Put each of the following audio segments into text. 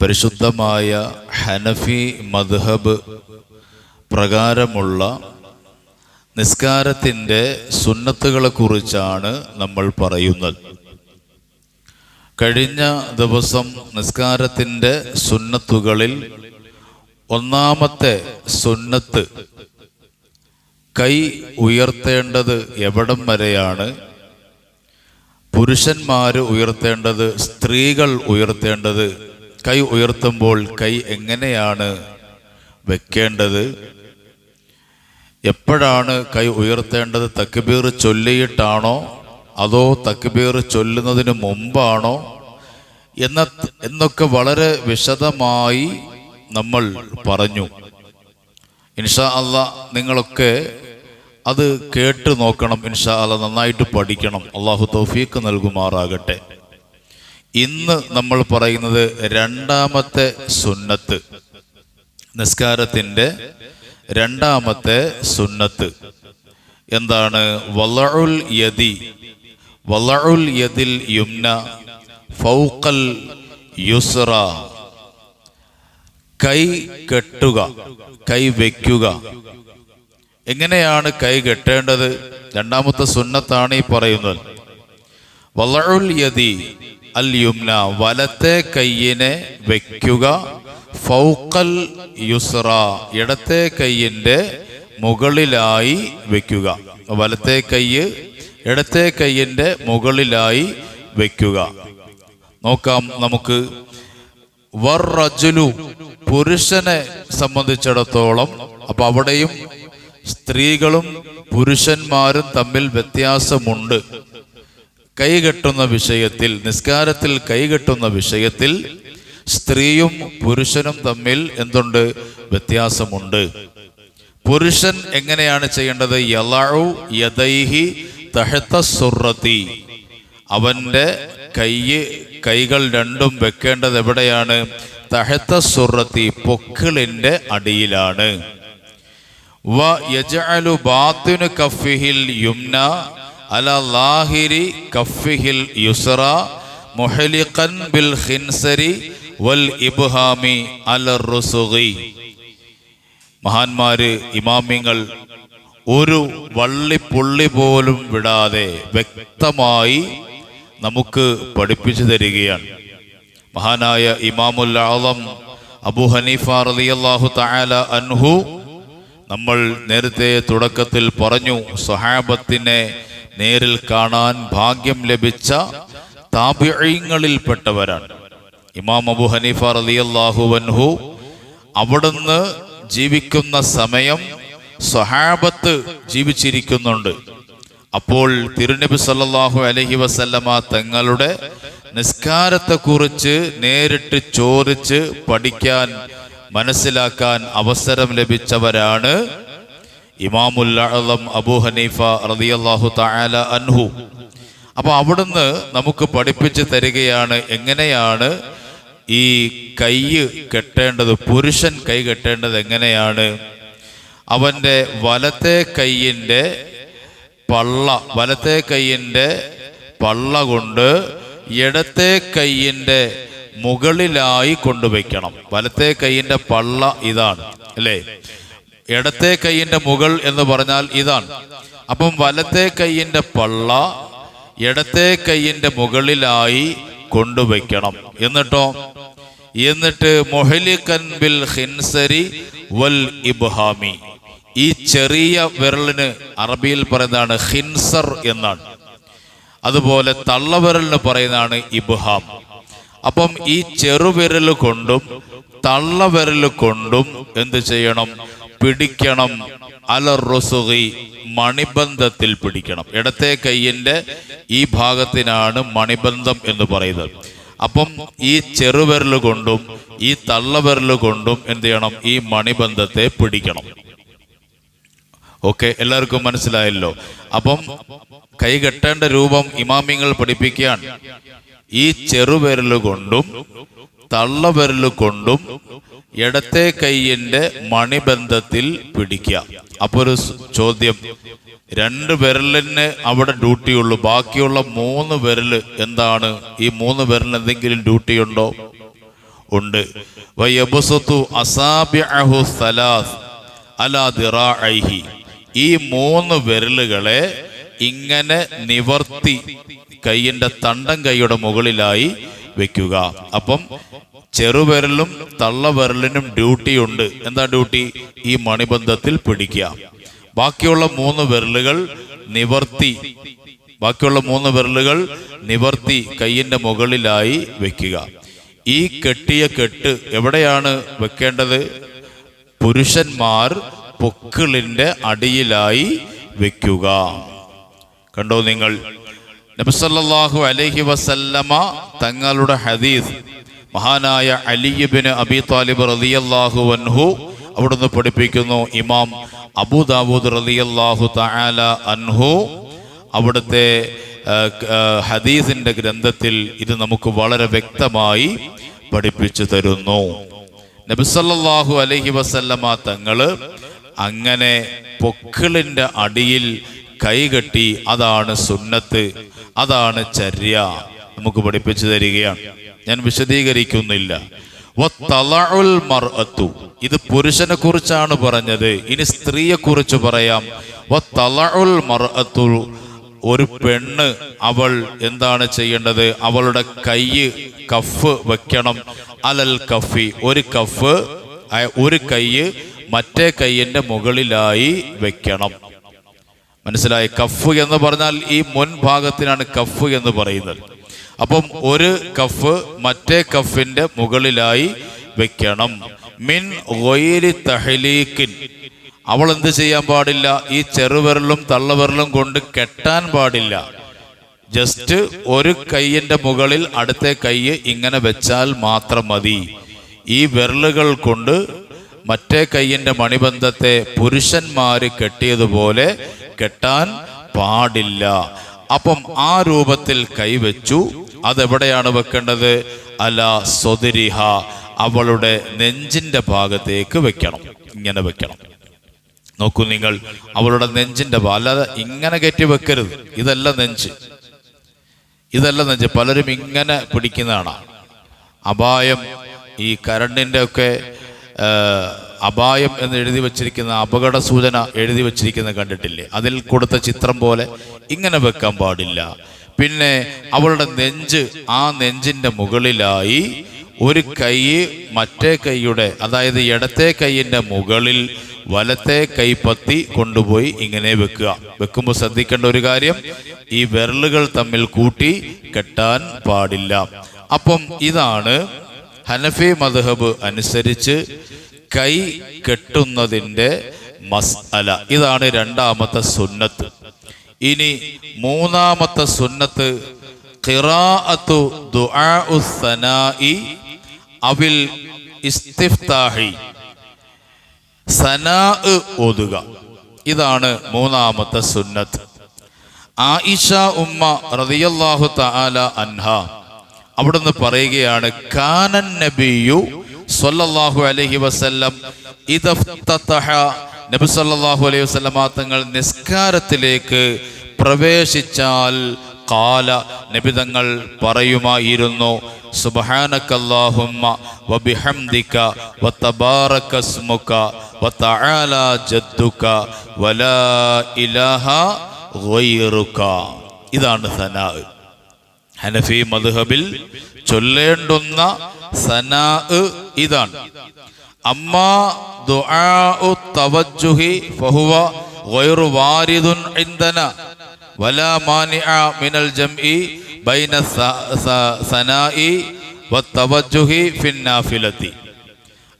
പരിശുദ്ധമായ ഹനഫി മദ്ഹബ് പ്രകാരമുള്ള നിസ്കാരത്തിന്റെ സുന്നത്തുകളെക്കുറിച്ചാണ് നമ്മൾ പറയുന്നത്. കഴിഞ്ഞ ദിവസം നിസ്കാരത്തിന്റെ സുന്നത്തുകളിൽ ഒന്നാമത്തെ സുന്നത്ത് കൈ ഉയർത്തേണ്ടത് എവിടം വരെയാണ്? പുരുഷന്മാർ ഉയർത്തേണ്ടത് സ്ത്രീകൾ ഉയർത്തേണ്ടത് കൈ ഉയർത്തുമ്പോൾ കൈ എങ്ങനെയാണ് വെക്കേണ്ടത്? എപ്പോഴാണ് കൈ ഉയർത്തേണ്ടത്? തക്ബീർ ചൊല്ലിയിട്ടാണോ? അതോ തക്ബീർ ചൊല്ലുന്നതിന് മുമ്പാണോ? എന്ന എന്നൊക്കെ വളരെ വിശദമായി നമ്മൾ പറഞ്ഞു. ഇൻഷാ അല്ല നിങ്ങളൊക്കെ അത് കേട്ട് നോക്കണം. ഇൻഷാ അല്ല നന്നായിട്ട് പഠിക്കണം. അള്ളാഹു തൗഫീക്ക് നൽകുമാറാകട്ടെ. ഇന്ന് നമ്മൾ പറയുന്നത് രണ്ടാമത്തെ സുന്നത്ത്. നിസ്കാരത്തിന്റെ രണ്ടാമത്തെ സുന്നത്ത്. എന്താണ്? വലഉൽ യതി വലഉൽ യതിൽ യുംന ഫൗക്കൽ യുസ്ര കൈ കെട്ടുക കൈ വയ്ക്കുക എങ്ങനെയാണ് കൈ കെട്ടേണ്ടത്? രണ്ടാമത്തെ സുന്നത്താണ് ഈ പറയുന്നത്. വലഉൽ യദി അൽ വലത്തെ കൈയിനെ വെക്കുക ഫൗക്കൽ യുസ്ര ഇടത്തെ കൈയിന്റെ മുകളിലായി വെക്കുക. വലത്തെ കൈ ഇടത്തെ കൈയിന്റെ മുകളിലായി വെക്കുക. നോക്കാം നമുക്ക്. വർറജുലു പുരുഷനെ സംബന്ധിച്ചിടത്തോളം അപ്പൊ അവിടെയും സ്ത്രീകളും പുരുഷന്മാരും തമ്മിൽ വ്യത്യാസമുണ്ട്. കൈകെട്ടുന്ന വിഷയത്തിൽ നിസ്കാരത്തിൽ കൈകെട്ടുന്ന വിഷയത്തിൽ സ്ത്രീയും പുരുഷനും തമ്മിൽ എന്തുണ്ട്? വ്യത്യാസമുണ്ട്. പുരുഷൻ എങ്ങനെയാണ് ചെയ്യേണ്ടത്? യലാഴു യദൈഹി തഹത്ത സുറത്തി അവന്റെ കൈ കൈകൾ രണ്ടും വെക്കേണ്ടത് എവിടെയാണ്? തഹത്ത സുറത്തി പൊക്കിളിന്റെ അടിയിലാണ്. വ യജഅലു ബാത്തിനു കഫിഹിൽ യുംന അല ലാഹിരി കഫിഹിൽ യുസറ മുഹലിഖൻ ബിൽ ഖിൻസരി വൽ ഇബ്ഹാമി അല റുസുഗി മഹാന്മാര് ഇമാമിങ്ങൾ ഒരു വള്ളിപ്പുള്ളി പോലും വിടാതെ വ്യക്തമായി നമുക്ക് പഠിപ്പിച്ചു തരികയാണ്. മഹാനായ ഇമാമുൽ ആളം അബു ഹനീഫ റളിയല്ലാഹു തആല അൻഹു നമ്മൾ നേരത്തെ തുടക്കത്തിൽ പറഞ്ഞു സ്വഹാബത്തിനെ നേരിൽ കാണാൻ ഭാഗ്യം ലഭിച്ച താപിഴയങ്ങളിൽപ്പെട്ടവരാണ് ഇമാം അബു ഹനീഫ റളിയല്ലാഹു അൻഹു അവിടുന്ന് ജീവിക്കുന്ന സമയം സ്വഹാബത്ത് ജീവിച്ചിരിക്കുന്നുണ്ട്. അപ്പോൾ തിരുനബി സല്ലാഹു അലഹി വസല്ലമ തങ്ങളുടെ നിസ്കാരത്തെക്കുറിച്ച് നേരിട്ട് ചോദിച്ച് പഠിക്കാൻ മനസ്സിലാക്കാൻ അവസരം ലഭിച്ചവരാണ് ഇമാമുൽ അഅ്ലം അബൂ ഹനീഫ റളിയല്ലാഹു തആല അൻഹു. അപ്പോൾ അവിടുന്ന് നമുക്ക് പഠിപ്പിച്ച് തരികയാണ് എങ്ങനെയാണ് ഈ കൈ കെട്ടേണ്ടത് പുരുഷൻ കൈ കെട്ടേണ്ടത് എങ്ങനെയാണ്? അവന്റെ വലത്തെ കൈയിന്റെ പള്ള വലത്തെ കൈയിന്റെ പള്ള കൊണ്ട് ഇടത്തെ കൈയിന്റെ മുകളിലായി കൊണ്ടുവയ്ക്കണം. വലത്തെ കൈയിന്റെ പള്ള ഇതാണ് അല്ലേ? ഇടത്തെ കൈയിന്റെ മുകൾ എന്ന് പറഞ്ഞാൽ ഇതാണ്. അപ്പം വലത്തെ കൈയിന്റെ പള്ള ഇടത്തെ കൈയിന്റെ മുകളിലായി കൊണ്ടുവയ്ക്കണം. എന്നിട്ടോ? എന്നിട്ട് ബിൽ ഹിൻസരി വൽ ഇബ്ഹാമി. ഈ ചെറിയ വിരലിന് അറബിയിൽ പറയുന്നതാണ് ഹിൻസർ എന്നാണ്. അതുപോലെ തള്ളവിരലിന് പറയുന്നതാണ് ഇബ്ഹാം. അപ്പം ഈ ചെറുവിരൽ കൊണ്ടും തള്ളവിരൽ കൊണ്ടും എന്ത് ചെയ്യണം? പിടിക്കണം. അലറുസുകി മണിബന്ധത്തിൽ പിടിക്കണം. ഇടത്തെ കൈയിന്റെ ഈ ഭാഗത്തിനാണ് മണിബന്ധം എന്ന് പറയുന്നത്. അപ്പം ഈ ചെറുവിരൽ കൊണ്ടും ഈ തള്ളവിരൽ കൊണ്ടും എന്ത് ചെയ്യണം? ഈ മണിബന്ധത്തെ പിടിക്കണം. ഓക്കെ എല്ലാവർക്കും മനസ്സിലായല്ലോ? അപ്പം കൈ കെട്ടേണ്ട രൂപം ഇമാമിങ്ങൾ പഠിപ്പിക്കുകയാണ്. ഈ ചെറുവിരൽ കൊണ്ടും തള്ളവിരൽ കൊണ്ടും ഇടത്തെ കൈയിന്റെ മണിബന്ധത്തിൽ പിടിക്കുക. അപ്പൊ ഒരു ചോദ്യം രണ്ട് വിരലിന് അവിടെ ഡ്യൂട്ടിയുള്ളൂ ബാക്കിയുള്ള മൂന്ന് വിരൽ എന്താണ്? ഈ മൂന്ന് വിരലിന് എന്തെങ്കിലും ഡ്യൂട്ടി ഉണ്ടോ? ഉണ്ട്. ഈ മൂന്ന് വിരലുകളെ ഇങ്ങനെ നിവർത്തി കൈയിന്റെ തണ്ടൻ കൈയുടെ മുകളിലായി വെക്കുക. അപ്പം ചെറുവിരലും തള്ളവിരലിനും ഡ്യൂട്ടി ഉണ്ട്. എന്താ ഡ്യൂട്ടി ഈ മണിബന്ധത്തിൽ പിടിക്കുക. ബാക്കിയുള്ള മൂന്ന് വിരലുകൾ നിവർത്തി. ബാക്കിയുള്ള മൂന്ന് വിരലുകൾ നിവർത്തി കയ്യിന്റെ മുകളിലായി വെക്കുക. ഈ കെട്ടിയ കെട്ട് എവിടെയാണ് വെക്കേണ്ടത്? പുരുഷന്മാർ പൊക്കിളിന്റെ അടിയിലായി വെക്കുക. കണ്ടോ നിങ്ങൾ? നബിസല്ലാഹു അലഹി വസല്ലമ തങ്ങളുടെ ഹദീസ് മഹാനായ അലിബിന് അബി താലിബ് റളിയല്ലാഹു അൻഹു അവിടുന്ന് പഠിപ്പിക്കുന്നു. ഇമാം അബൂദാവൂദ് റളിയല്ലാഹു തആല അൻഹു അവിടുത്തെ ഹദീസിന്റെ ഗ്രന്ഥത്തിൽ ഇത് നമുക്ക് വളരെ വ്യക്തമായി പഠിപ്പിച്ചു തരുന്നു. നബിസല്ലാഹു അലഹി വസല്ലമ തങ്ങൾ അങ്ങനെ പൊക്കിളിന്റെ അടിയിൽ കൈകെട്ടി അതാണ് സുന്നത്ത്. അതാണ് ചര്യ. നമുക്ക് പഠിപ്പിച്ചു തരികയാണ്. ഞാൻ വിശദീകരിക്കുന്നില്ല. ഇത് പുരുഷനെ കുറിച്ചാണ് പറഞ്ഞത്. ഇനി സ്ത്രീയെ കുറിച്ച് പറയാം. ഒരു പെണ്ണ് അവൾ എന്താണ് ചെയ്യേണ്ടത്? അവളുടെ കൈ കഫ് വെക്കണം. അലൽ കഫി. ഒരു കഫ് ഒരു കൈ മറ്റേ കയ്യന്റെ മുകളിലായി വെക്കണം. മനസ്സിലായി? കഫ് എന്ന് പറഞ്ഞാൽ ഈ മുൻഭാഗത്തിനാണ് കഫ് എന്ന് പറയുന്നത്. അപ്പം ഒരു കഫ് മറ്റേ കഫിന്റെ മുകളിലായി വെക്കണം. മിൻ ഒയിലി തഹലീക്കിൻ അവൾ എന്ത് ചെയ്യാൻ പാടില്ല? ഈ ചെറുവിരലും തള്ളവിരലും കൊണ്ട് കെട്ടാൻ പാടില്ല. ജസ്റ്റ് ഒരു കൈയിന്റെ മുകളിൽ അടുത്ത കൈ ഇങ്ങനെ വെച്ചാൽ മാത്രം മതി. ഈ വിരലുകൾ കൊണ്ട് മറ്റേ കൈയിന്റെ മണിബന്ധത്തെ പുരുഷന്മാര് കെട്ടിയതുപോലെ കെട്ടാൻ പാടില്ല. അപ്പം ആ രൂപത്തിൽ കൈവച്ചു. അതെവിടെയാണ് വെക്കേണ്ടത്? അല സ്വതിരിഹ അവളുടെ നെഞ്ചിന്റെ ഭാഗത്തേക്ക് വെക്കണം. ഇങ്ങനെ വെക്കണം. നോക്കൂ നിങ്ങൾ അവളുടെ നെഞ്ചിന്റെ അല്ലാതെ ഇങ്ങനെ കയറ്റി വെക്കരുത്. ഇതല്ല നെഞ്ച്. ഇതല്ല നെഞ്ച്. പലരും ഇങ്ങനെ പിടിക്കുന്നതാണ്. അപായം ഈ കരണ്ടിന്റെ ഒക്കെ അപായം എന്ന് എഴുതി വെച്ചിരിക്കുന്ന അപകട സൂചന എഴുതി വെച്ചിരിക്കുന്ന കണ്ടിട്ടില്ലേ? അതിൽ കൊടുത്ത ചിത്രം പോലെ ഇങ്ങനെ വെക്കാൻ പാടില്ല. പിന്നെ അവളുടെ നെഞ്ച് ആ നെഞ്ചിന്റെ മുകളിലായി ഒരു കൈ മറ്റേ കൈയുടെ അതായത് ഇടത്തെ കൈയിന്റെ മുകളിൽ വലത്തെ കൈപ്പത്തി കൊണ്ടുപോയി ഇങ്ങനെ വെക്കുക. വെക്കുമ്പോൾ ശ്രദ്ധിക്കേണ്ട ഒരു കാര്യം ഈ വിരലുകൾ തമ്മിൽ കൂട്ടി കെട്ടാൻ പാടില്ല. അപ്പം ഇതാണ് ഹനഫി മദ്ഹബ് അനുസരിച്ച് കൈ കെട്ടുന്നതിന്റെ മസ്അല. ഇതാണ് രണ്ടാമത്തെ സുന്നത്ത്. ഇനി മൂന്നാമത്തെ സുന്നത്ത് ഖിറാഅത്തു ദുആഉ സനാഇ അവിൽ ഇസ്തിഫ്താഹി. സനാ ഓതുക. ഇതാണ് മൂന്നാമത്തെ സുന്നത്ത്. ആയിഷ ഉമ്മ റളിയല്ലാഹു തആല അൻഹ അവിടുന്ന് പറയുകയാണ് കാനൻ നബിയു സ്വല്ലല്ലാഹു അലഹി വസ്ല്ലം നബി സല്ലല്ലാഹു അലൈഹി വസല്ലമ തങ്ങൾ നിസ്കാരത്തിലേക്ക് പ്രവേശിച്ചാൽ കാല നബിതങ്ങൾ പറയുമായിരുന്നു വബിഹംദിക വതആല ജദ്ദുക വലാ ഇലാഹ ഗൈറുക. ഇതാണ് ഹനഫി മദ്ഹബിൽ ചൊല്ലേണ്ടുന്ന സനാ ഇതാണ്. അമ്മാ ദുആഉ തവജ്ജുഹി ഫഹുവ ഗൈറു വാരിദുൻ ഇൻദന വലാ മിനൽ ജംഇ ബൈന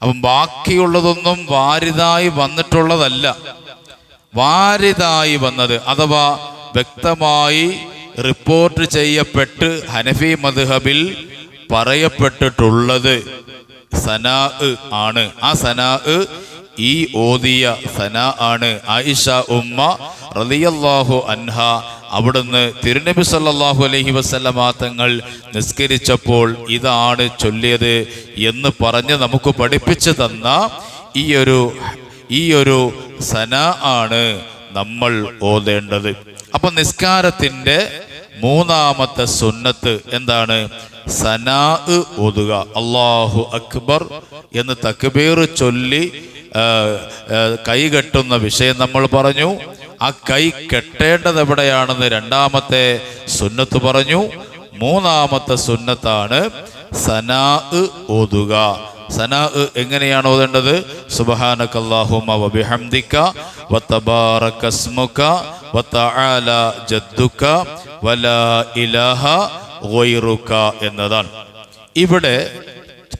അപ്പം ബാക്കിയുള്ളതൊന്നും വാരിതായി വന്നിട്ടുള്ളതല്ല. വാരിതായി വന്നത് അഥവാ വ്യക്തമായി റിപ്പോർട്ട് ചെയ്യപ്പെട്ട് ഹനഫി മദ്ഹബിൽ പറയപ്പെട്ടിട്ടുള്ളത് സനാ ആണ്. ആ സനാ ഈ ഓതിയ സനാ ആണ്. ആയിഷ ഉമ്മ റളിയല്ലാഹു അൻഹ അവിടുന്ന് തിരുനബി സല്ലാഹു അലഹി വസല്ലമ തങ്ങൾ നിസ്കരിച്ചപ്പോൾ ഇതാണ് ചൊല്ലിയത് എന്ന് പറഞ്ഞ് നമുക്ക് പഠിപ്പിച്ചു തന്ന ഈ ഒരു ഈ ഒരു സന ആണ് നമ്മൾ ഓതേണ്ടത്. അപ്പൊ നിസ്കാരത്തിന്റെ മൂന്നാമത്തെ സുന്നത്ത് എന്താണ്? അള്ളാഹു അക്ബർ എന്ന് തക്ബീർ ചൊല്ലി കെട്ടുന്ന വിഷയം നമ്മൾ പറഞ്ഞു. ആ കൈ കെട്ടേണ്ടത് എവിടെയാണെന്ന് രണ്ടാമത്തെ സുന്നത്ത് പറഞ്ഞു. മൂന്നാമത്തെ സുന്നത്താണ് സനാ ഓതുക. സനാ എങ്ങനെയാണ് ഓതേണ്ടത്? സുബഹാനക്കല്ലാഹുമ്മ വബിഹംദിക വതബാറക വതആല ജദ്ദുക വലാ ഇലാഹ ഗൈറുക എന്നതാണ്. ഇവിടെ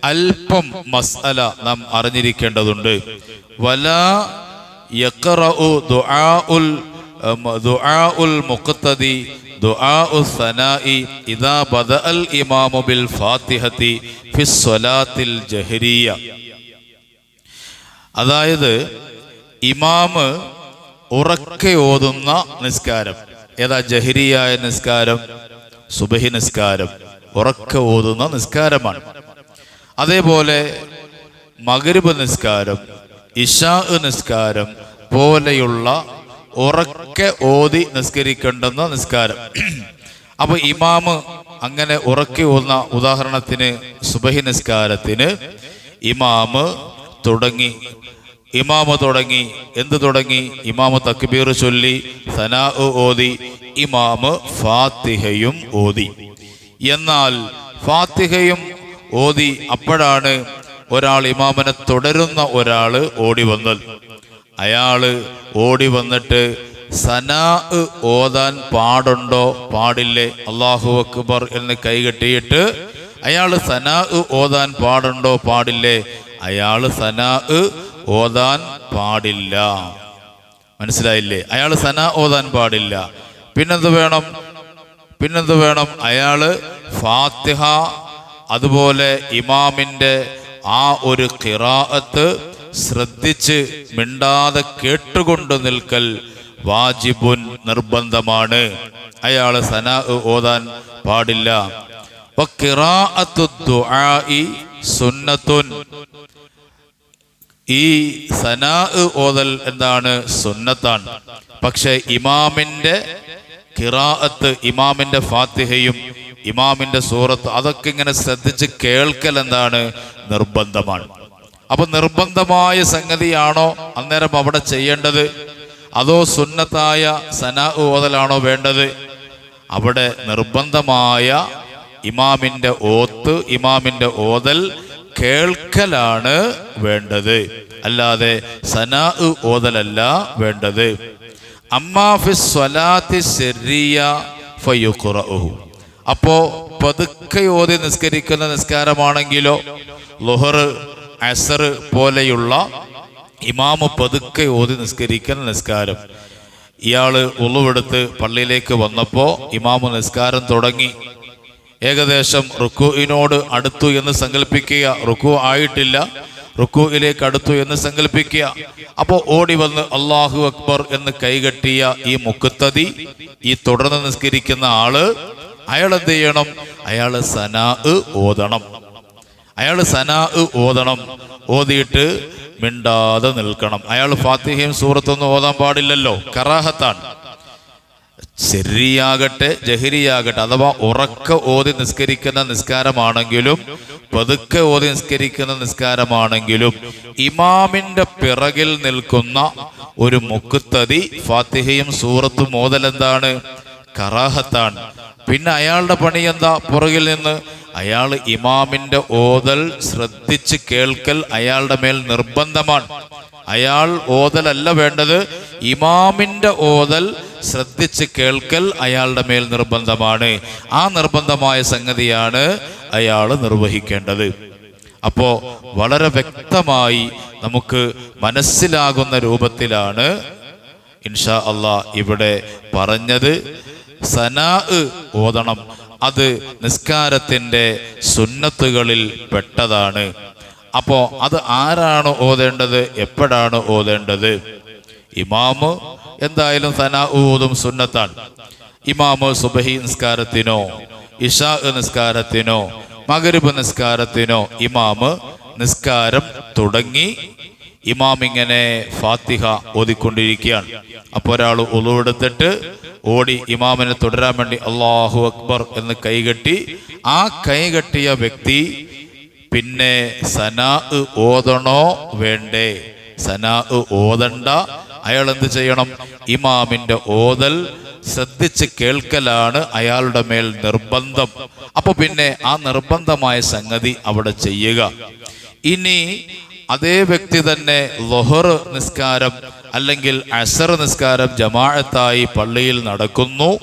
അല്പം മസ്അല നാം അറിഞ്ഞിരിക്കേണ്ടതുണ്ട്. വലാ യഖറഉ ദുആഉൽ ദുആഉൽ മുഖ്തദി ദുആഉ സനാഇ ഇദാ ബദഅൽ ഇമാമു ബിൽ ഫാത്തിഹത്തി ഫിസ് സ്വലാത്തിൽ ജഹരിയ. അതായത് ഇമാമ് ഉറക്കെ ഓതുന്ന നിസ്കാരം. ഏതാ ജഹരിയായ നിസ്കാരം? സുബഹി നിസ്കാരം. ഉറക്കെ ഓതുന്ന നിസ്കാരമാണ്. അതേപോലെ മകരുബ് നിസ്കാരം ഇഷാ നിസ്കാരം പോലെയുള്ള ഉറക്കെ ഓതി നിസ്കരിക്കേണ്ടുന്ന നിസ്കാരം. അപ്പൊ ഇമാമ് അങ്ങനെ ഉറക്കെ ഓന്ന ഉദാഹരണത്തിന് സുബഹി നിസ്കാരത്തിന് ഇമാമ് തുടങ്ങി. ഇമാമ തുടങ്ങി. എന്ത് തുടങ്ങി? ഇമാമ തക്ബീർ ചൊല്ലി. സനാ ഓതി. ഇമാമ് ഫാത്തിഹയും ഓതി. എന്നാൽ ഫാത്തിഹയും ഓതി അപ്പോഴാണ് ഒരാൾ ഇമാമനെ തുടരുന്ന ഒരാൾ ഓടി വന്നത്. അയാൾ ഓടി വന്നിട്ട് സനാ ഓതാൻ പാടുണ്ടോ? പാടില്ലേ? അള്ളാഹു അക്ബർ എന്ന് കൈകെട്ടിയിട്ട് അയാൾ സനാ ഓതാൻ പാടുണ്ടോ? പാടില്ലേ? അയാൾ സനാ ഓതാൻ പാടില്ല. മനസ്സിലായില്ലേ? അയാൾ സന ഓതാൻ പാടില്ല. പിന്നെന്ത് വേണം? പിന്നെന്ത് വേണം? അയാൾ ഫാത്തിഹ അതുപോലെ ഇമാമിന്റെ ആ ഒരു ഖിറാഅത്ത് ശ്രദ്ധിച്ച് മിണ്ടാതെ കേട്ടുകൊണ്ട് നിൽക്കൽ വാജിബുൻ നിർബന്ധമാണ്. അയാൾ സന ഓതാൻ പാടില്ല. സുന്നത്തുൻ. ഈ സനാ ഓതൽ എന്താണ് സുന്നത്താണ്. പക്ഷെ ഇമാമിന്റെ കിറാഅത്ത് ഇമാമിന്റെ ഫാത്തിഹയും ഇമാമിന്റെ സൂറത്ത് അതൊക്കെ ഇങ്ങനെ ശ്രദ്ധിച്ച് കേൾക്കൽ എന്താണ്? നിർബന്ധമാണ്. അപ്പൊ നിർബന്ധമായ സംഗതിയാണോ അന്നേരം അവിടെ ചെയ്യേണ്ടത്? അതോ സുന്നത്തായ സനാ ഓതലാണോ വേണ്ടത്? അവിടെ നിർബന്ധമായ ഇമാമിന്റെ ഓത്ത് ഇമാമിന്റെ ഓതൽ കേൾക്കലാണ് വേണ്ടത്. അല്ലാതെ സനാ ഓതലല്ല വേണ്ടത്. അപ്പോ പതുക്കെ ഓതി നിസ്കരിക്കുന്ന നിസ്കാരമാണെങ്കിലോ ലുഹർ അസർ പോലെയുള്ള ഇമാമ് പതുക്കെ ഓതി നിസ്കരിക്കുന്ന നിസ്കാരം. ഇയാൾ ഉളുവെടുത്ത് പള്ളിയിലേക്ക് വന്നപ്പോ ഇമാമ് നിസ്കാരം തുടങ്ങി. ഏകദേശം റുക്കുവിനോട് അടുത്തു എന്ന് സങ്കല്പിക്കുക റുക്കു ആയിട്ടില്ല. റുക്കുവിലേക്ക് അടുത്തു എന്ന് സങ്കല്പിക്കുക അപ്പോൾ ഓടി വന്ന് അള്ളാഹു അക്ബർ എന്ന് കൈകെട്ടിയ ഈ മുക്കുത്തതി ഈ തുടർന്ന് നിസ്കരിക്കുന്ന ആൾ അയാൾ എന്ത് ചെയ്യണം അയാൾ സനാ ഓതണം. അയാൾ സനാ ഓതണം. ഓതിയിട്ട് മിണ്ടാതെ നിൽക്കണം. അയാൾ ഫാത്തിഹയും സൂറത്തൊന്നും ഓതാൻ പാടില്ലല്ലോ. കറാഹത്താണ്. ശരിയാകട്ടെ ജഹരിയാകട്ടെ അഥവാ ഉറക്ക ഓതി നിസ്കരിക്കുന്ന നിസ്കാരമാണെങ്കിലും പതുക്കെ ഓതി നിസ്കരിക്കുന്ന നിസ്കാരമാണെങ്കിലും ഇമാമിന്റെ പിറകിൽ നിൽക്കുന്ന ഒരു മുക്കുത്തതി ഫാത്തിഹയും സൂറത്തും ഓതൽ എന്താണ്? കറാഹത്താണ്. പിന്നെ അയാളുടെ പണി എന്താ? പുറകിൽ നിന്ന് അയാൾ ഇമാമിന്റെ ഓതൽ ശ്രദ്ധിച്ച് കേൾക്കൽ അയാളുടെ മേൽ നിർബന്ധമാണ്. അയാൾ ഓതലല്ല വേണ്ടത് ഇമാമിന്റെ ഓതൽ ശ്രദ്ധിച്ച് കേൾക്കൽ അയാളുടെ മേൽ നിർബന്ധമാണ്. ആ നിർബന്ധമായ സംഗതിയാണ് അയാൾ നിർവഹിക്കേണ്ടത്. അപ്പോ വളരെ വ്യക്തമായി നമുക്ക് മനസ്സിലാകുന്ന രൂപത്തിലാണ് ഇൻഷാ അള്ളാ ഇവിടെ പറഞ്ഞത്. സനാ ഓതണം. അത് നിസ്കാരത്തിന്റെ സുന്നത്തുകളിൽ പെട്ടതാണ്. അപ്പോ അത് ആരാണ് ഓതേണ്ടത്? എപ്പോഴാണ് ഓതേണ്ടത്? ഇമാമ് എന്തായാലും സനാഊതും സുന്നത്താണ്. ഇമാമോ സുബഹി നിസ്കാരത്തിനോ ഇഷാ നിസ്കാരത്തിനോ മകരുബ് നിസ്കാരത്തിനോ ഇമാമ് നിസ്കാരം തുടങ്ങി ഇമാം ഇങ്ങനെ ഫാത്തിഹ ഓതിക്കൊണ്ടിരിക്കുകയാണ്. അപ്പോൾ ഒരാൾ ഉളുവെടുത്തിട്ട് ഓടി ഇമാമിനെ തുടരാൻ വേണ്ടി അള്ളാഹു അക്ബർ എന്ന് കൈകെട്ടി ആ കൈകെട്ടിയ വ്യക്തി പിന്നെ സനാ ഓതണോ വേണ്ടേ? സനാ ഓതണ്ട അയാൾ എന്ത് ചെയ്യണം? ഇമാമിന്റെ ഓതൽ ശ്രദ്ധിച്ച് കേൾക്കലാണ് അയാളുടെ മേൽ നിർബന്ധം. അപ്പൊ പിന്നെ ആ നിർബന്ധമായ സംഗതി അവിടെ ചെയ്യുക. ഇനി അതേ വ്യക്തി തന്നെ ലൊഹർ നിസ്കാരം അല്ലെങ്കിൽ അസർ നിസ്കാരം ജമാഅത്തായി പള്ളിയിൽ നടക്കുന്നു.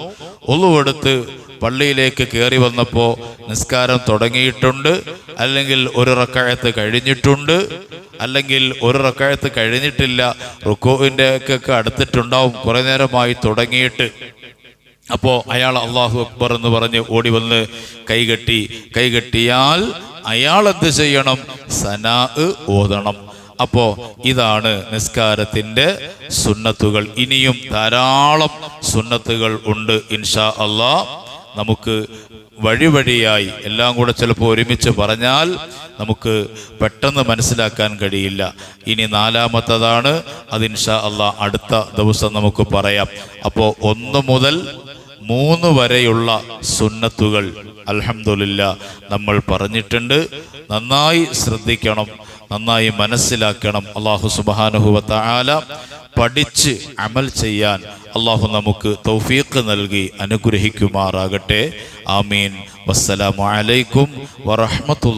ഒന്നുവെടുത്ത് പള്ളിയിലേക്ക് കയറി വന്നപ്പോൾ നിസ്കാരം തുടങ്ങിയിട്ടുണ്ട്. അല്ലെങ്കിൽ ഒരു റക്കായത്ത് കഴിഞ്ഞിട്ടുണ്ട്. അല്ലെങ്കിൽ ഒരു റക്കായത്ത് കഴിഞ്ഞിട്ടില്ല റുക്കോവിന്റെ ഒക്കെ അടുത്തിട്ടുണ്ടാവും കുറേ നേരമായി തുടങ്ങിയിട്ട്. അപ്പോൾ അയാൾ അള്ളാഹു അക്ബർ എന്ന് പറഞ്ഞ് ഓടി വന്ന് കൈകെട്ടി. കൈകെട്ടിയാൽ അയാൾ എന്ത് ചെയ്യണം? സനാ ഓതണം. അപ്പോ ഇതാണ് നിസ്കാരത്തിന്റെ സുന്നത്തുകൾ. ഇനിയും ധാരാളം സുന്നത്തുകൾ ഉണ്ട് ഇൻഷാ അള്ളാ. നമുക്ക് വഴി വഴിയായി എല്ലാം കൂടെ ചിലപ്പോൾ ഒരുമിച്ച് പറഞ്ഞാൽ നമുക്ക് പെട്ടെന്ന് മനസ്സിലാക്കാൻ കഴിയില്ല. ഇനി നാലാമത്തതാണ് അത് ഇൻഷാ അള്ളാ അടുത്ത ദിവസം നമുക്ക് പറയാം. അപ്പോൾ ഒന്ന് മുതൽ മൂന്ന് വരെയുള്ള സുന്നത്തുകൾ അലഹമില്ല നമ്മൾ പറഞ്ഞിട്ടുണ്ട്. നന്നായി ശ്രദ്ധിക്കണം. നന്നായി മനസ്സിലാക്കണം. അള്ളാഹു സുബാനുഹുവത്ത ആല പഠിച്ച് അമൽ ചെയ്യാൻ അള്ളാഹു നമുക്ക് തൗഫീഖ് നൽകി അനുഗ്രഹിക്കുമാറാകട്ടെ. ആമീൻ. വസ്സലാമലൈക്കും അലൈക്കും വറഹ്മത്തുള്ളാഹി